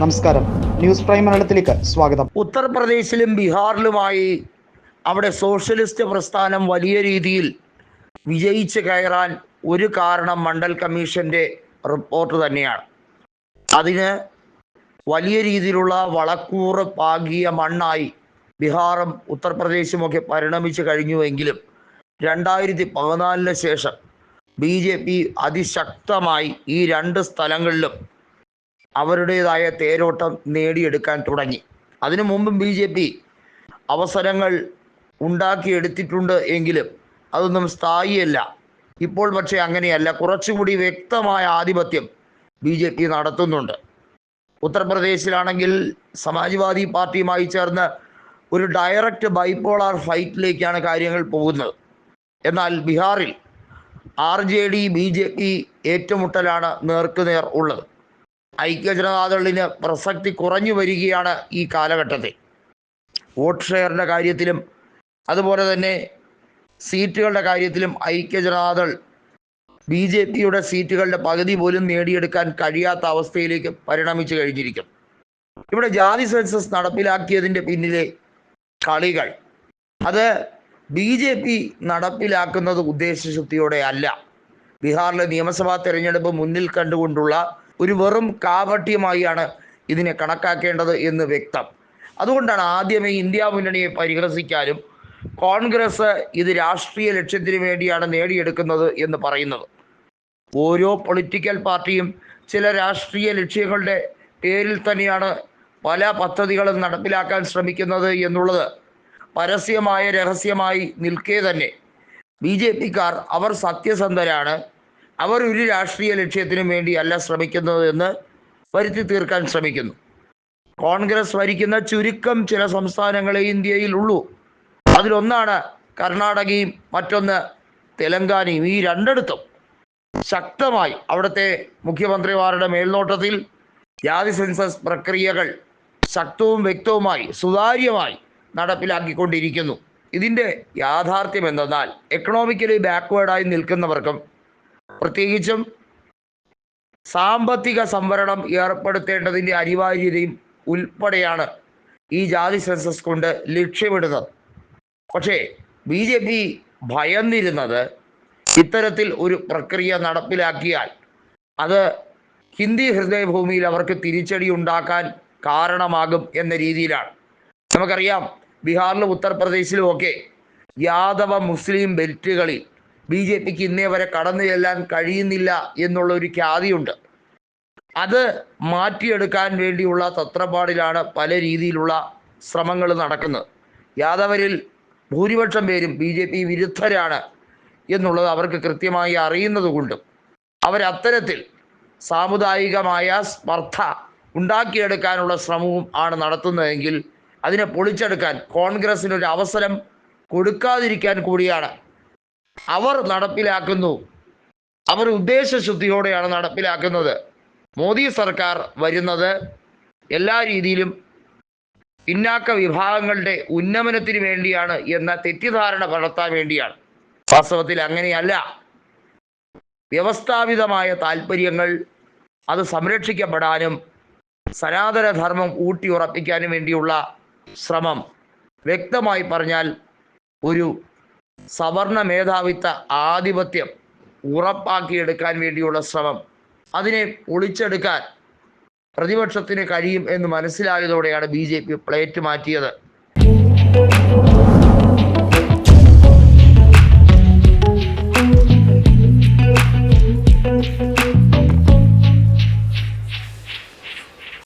നമസ്കാരം. News prime മലയാളത്തിലേക്ക് സ്വാഗതം. ഉത്തർപ്രദേശിലും ബീഹാറിലുമായി അവിടെ സോഷ്യലിസ്റ്റ് പ്രസ്ഥാനം വലിയ രീതിയിൽ വിജയിച്ച് കയറാൻ ഒരു കാരണം മണ്ഡൽ കമ്മീഷന്റെ റിപ്പോർട്ട് തന്നെയാണ്. അതിന് വലിയ രീതിയിലുള്ള വളക്കൂറ് പാകിയ മണ്ണായി ബീഹാറും ഉത്തർപ്രദേശുമൊക്കെ പരിണമിച്ചു കഴിഞ്ഞുവെങ്കിലും രണ്ടായിരത്തി പതിനാലിന് ശേഷം ബി ജെ പി അതിശക്തമായി ഈ രണ്ട് സ്ഥലങ്ങളിലും അവരുടേതായ തേരോട്ടം നേടിയെടുക്കാൻ തുടങ്ങി. അതിനു മുമ്പും ബി ജെ പി അവസരങ്ങൾ ഉണ്ടാക്കിയെടുത്തിട്ടുണ്ട് എങ്കിലും അതൊന്നും സ്ഥായിയല്ല. ഇപ്പോൾ പക്ഷേ അങ്ങനെയല്ല. കുറച്ചുകൂടി വ്യക്തമായ ആധിപത്യം ബി ജെ പി നടത്തുന്നുണ്ട്. ഉത്തർപ്രദേശിലാണെങ്കിൽ സമാജ്വാദി പാർട്ടിയുമായി ചേർന്ന് ഒരു ഡയറക്റ്റ് ബൈപോളാർ ഫൈറ്റിലേക്കാണ് കാര്യങ്ങൾ പോകുന്നത്. എന്നാൽ ബീഹാറിൽ R J D B J P ഏറ്റുമുട്ടലാണ് നേർക്കുനേർ ഉള്ളത്. ഐക്യജനതാദളിന് പ്രസക്തി കുറഞ്ഞു വരികയാണ് ഈ കാലഘട്ടത്തിൽ. വോട്ട് ഷെയറിന്റെ കാര്യത്തിലും അതുപോലെ തന്നെ സീറ്റുകളുടെ കാര്യത്തിലും ഐക്യജനതാദൾ ബി ജെ പിയുടെ സീറ്റുകളുടെ പകുതി പോലും നേടിയെടുക്കാൻ കഴിയാത്ത അവസ്ഥയിലേക്ക് പരിണമിച്ചു കഴിഞ്ഞിരിക്കും. ഇവിടെ ജാതി സെൻസസ് നടപ്പിലാക്കിയതിന്റെ പിന്നിലെ കളികൾ. അത് ബി ജെ പി നടപ്പിലാക്കുന്നത് ഉദ്ദേശശുദ്ധിയോടെ അല്ല. ബീഹാറിലെ നിയമസഭാ തെരഞ്ഞെടുപ്പ് മുന്നിൽ കണ്ടുകൊണ്ടുള്ള ഒരു വെറും കാപട്യമായാണ് ഇതിനെ കണക്കാക്കേണ്ടത് എന്ന് വ്യക്തം. അതുകൊണ്ടാണ് ആദ്യമേ ഇന്ത്യ മുന്നണിയെ പരിഹസിക്കാനും കോൺഗ്രസ് ഇത് രാഷ്ട്രീയ ലക്ഷ്യത്തിന് വേണ്ടിയാണ് നേടിയെടുക്കുന്നത് എന്ന് പറയുന്നത്. ഓരോ പൊളിറ്റിക്കൽ പാർട്ടിയും ചില രാഷ്ട്രീയ ലക്ഷ്യങ്ങളുടെ പേരിൽ തന്നെയാണ് പല പദ്ധതികളും നടപ്പിലാക്കാൻ ശ്രമിക്കുന്നത് എന്നുള്ളത് പരസ്യമായ രഹസ്യമായി നിൽക്കേ തന്നെ. ബി ജെ പിക്കാർ അവർ സത്യസന്ധരാണ് അവർ ഒരു രാഷ്ട്രീയ ലക്ഷ്യത്തിനും വേണ്ടിയല്ല ശ്രമിക്കുന്നത് എന്ന് വരുത്തി തീർക്കാൻ ശ്രമിക്കുന്നു. കോൺഗ്രസ് ഭരിക്കുന്ന ചുരുക്കം ചില സംസ്ഥാനങ്ങളെ ഇന്ത്യയിൽ ഉള്ളൂ അതിലൊന്നാണ് കർണാടകയും മറ്റൊന്ന് തെലങ്കാനയും. ഈ രണ്ടിടത്തും ശക്തമായി അവിടുത്തെ മുഖ്യമന്ത്രിമാരുടെ മേൽനോട്ടത്തിൽ ജാതി സെൻസസ് പ്രക്രിയകൾ ശക്തവും വ്യക്തവുമായി സുതാര്യമായി നടപ്പിലാക്കിക്കൊണ്ടിരിക്കുന്നു. ഇതിന്റെ യാഥാർത്ഥ്യം എന്തെന്നാൽ എക്കണോമിക്കലി ബാക്ക്വേർഡായി നിൽക്കുന്നവർക്കും പ്രത്യേകിച്ചും സാമ്പത്തിക സംവരണം ഏർപ്പെടുത്തേണ്ടതിന്റെ അനിവാര്യതയും ഉൾപ്പെടെയാണ് ഈ ജാതി സെൻസസ് കൊണ്ട് ലക്ഷ്യമിടുന്നത്. പക്ഷേ ബി ജെ പി ഭയന്നിരുന്നത് ഇത്തരത്തിൽ ഒരു പ്രക്രിയ നടപ്പിലാക്കിയാൽ അത് ഹിന്ദി ഹൃദയഭൂമിയിൽ അവർക്ക് തിരിച്ചടി ഉണ്ടാക്കാൻ കാരണമാകും എന്ന രീതിയിലാണ്. നമുക്കറിയാം ബീഹാറിലും ഉത്തർപ്രദേശിലും ഒക്കെ യാദവ മുസ്ലിം ബെൽറ്റുകളിൽ ബി ജെ പിക്ക് ഇന്നേ വരെ കടന്നു ചെല്ലാൻ കഴിയുന്നില്ല എന്നുള്ള ഒരു ഖ്യാതിയുണ്ട്. അത് മാറ്റിയെടുക്കാൻ വേണ്ടിയുള്ള തത്രപ്പാടിലാണ് പല രീതിയിലുള്ള ശ്രമങ്ങൾ നടക്കുന്നത്. യാദവരിൽ ഭൂരിപക്ഷം പേരും ബി ജെ പി വിരുദ്ധരാണ് എന്നുള്ളത് അവർക്ക് കൃത്യമായി അറിയുന്നതുകൊണ്ടും അവരത്തരത്തിൽ സാമുദായികമായ സ്പർദ്ധ ഉണ്ടാക്കിയെടുക്കാനുള്ള ശ്രമവും ആണ് നടത്തുന്നതെങ്കിൽ അതിനെ പൊളിച്ചെടുക്കാൻ കോൺഗ്രസിനൊരു അവസരം കൊടുക്കാതിരിക്കാൻ കൂടിയാണ് അവർ നടപ്പിലാക്കുന്നു. അവർ ഉദ്ദേശശുദ്ധിയോടെയാണ് നടപ്പിലാക്കുന്നത്. മോദി സർക്കാർ വരുന്നത് എല്ലാ രീതിയിലും പിന്നാക്ക വിഭാഗങ്ങളുടെ ഉന്നമനത്തിന് വേണ്ടിയാണ് എന്ന തെറ്റിദ്ധാരണ പടർത്താൻ വേണ്ടിയാണ്. വാസ്തവത്തിൽ അങ്ങനെയല്ല. വ്യവസ്ഥാപിതമായ താല്പര്യങ്ങൾ അത് സംരക്ഷിക്കപ്പെടാനും സനാതനധർമ്മം ഊട്ടിയുറപ്പിക്കാനും വേണ്ടിയുള്ള ശ്രമം. വ്യക്തമായി പറഞ്ഞാൽ ഒരു സവർണ മേധാവിത്ത ആധിപത്യം ഉറപ്പാക്കിയെടുക്കാൻ വേണ്ടിയുള്ള ശ്രമം. അതിനെ ഒളിച്ചെടുക്കാൻ പ്രതിപക്ഷത്തിന് കഴിയും എന്ന് മനസ്സിലായതോടെയാണ് ബി ജെ പി പ്ലേറ്റ് മാറ്റിയത്.